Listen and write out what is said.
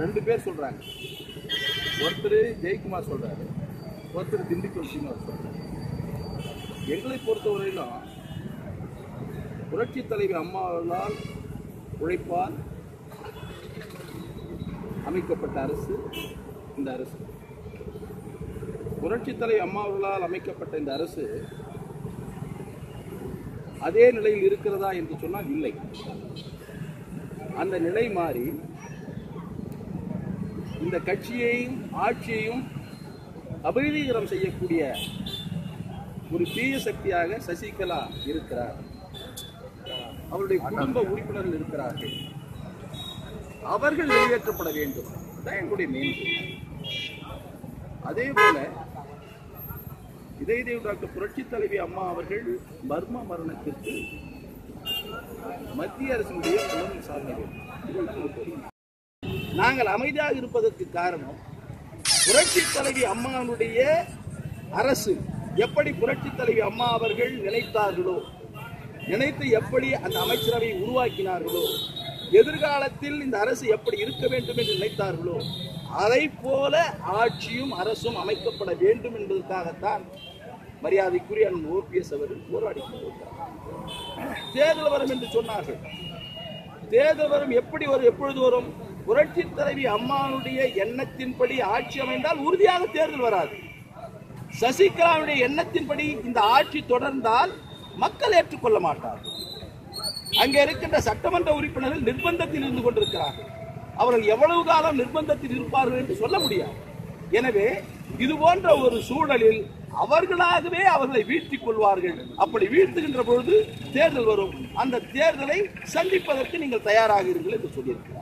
ரெண்டு பேர் சொல்றாங்க. ஒருத்தர் ஜெயக்குமார் சொல்றாரு. ஒருத்தர் திண்டுக்கல் சீனிவாஸ் சொல்றாரு. எங்களை பொறுத்தவரையிலும் புரட்சி தலைவி அம்மா அவர்களால் உழைப்பால் அமைக்கப்பட்ட அரசு இந்த அரசு. புரட்சி தலைவி அம்மா அவர்களால் அமைக்கப்பட்ட இந்த அரசு அதே நிலையில் இருக்கிறதா என்று சொன்னால் இல்லை. அந்த நிலை மாறி இந்த கட்சியையும் ஆட்சியையும் அபரீதீகரம் செய்யக்கூடிய ஒரு தீய சக்தியாக சசிகலா இருக்கிறார். அவருடைய குடும்ப உறுப்பினர்கள் இருக்கிறார்கள். அவர்கள் வெளியேற்றப்பட வேண்டும். தான் எங்களுடைய மெயின் அதே போல இதய தேவ் டாக்டர் புரட்சி தலைவி அம்மா அவர்கள் மர்ம மரணத்திற்கு மத்திய அரசினுடைய புலன் சார்ந்தது. வேண்டும். நாங்கள் அமைதியாக இருப்பதற்கு காரணம் புரட்சி தலைவி அம்மாவுடைய அரசு எப்படி புரட்சி தலைவி அம்மா அவர்கள் நினைத்தார்களோ நினைத்து எப்படி அந்த அமைச்சரவை உருவாக்கினார்களோ எதிர்காலத்தில் இந்த அரசு எப்படி இருக்க வேண்டும் என்று நினைத்தார்களோ அதை போல ஆட்சியும் அரசும் அமைக்கப்பட வேண்டும் என்பதற்காகத்தான் மரியாதைக்குரிய அண்ணன் ஓபிஎஸ் அவர்கள் போராடி கொண்டிருக்கிறார். தேர்தல் வரும் என்று சொன்னார்கள். தேர்தல் வரும் எப்படி வரும் எப்பொழுது வரும்? புரட்சி தலைவி அம்மாவுடைய எண்ணத்தின்படி ஆட்சி அமைந்தால் உறுதியாக தேர்தல் வராது. சசிகலாவுடைய எண்ணத்தின்படி இந்த ஆட்சி தொடர்ந்தால் மக்கள் ஏற்றுக்கொள்ள மாட்டார்கள். அங்கே இருக்கின்ற சட்டமன்ற உறுப்பினர்கள் நிர்பந்தத்தில் இருந்து கொண்டிருக்கிறார்கள். அவர்கள் எவ்வளவு காலம் நிர்பந்தத்தில் இருப்பார்கள் என்று சொல்ல முடியாது. எனவே இது போன்ற ஒரு சூழலில் அவர்களாகவே அவர்களை வீழ்த்திக் கொள்வார்கள். அப்படி வீழ்த்துகின்ற பொழுது தேர்தல் வரும். அந்த தேர்தலை சந்திப்பதற்கு நீங்கள் தயாராக இருங்கள் என்று சொல்லியிருக்கிறார்.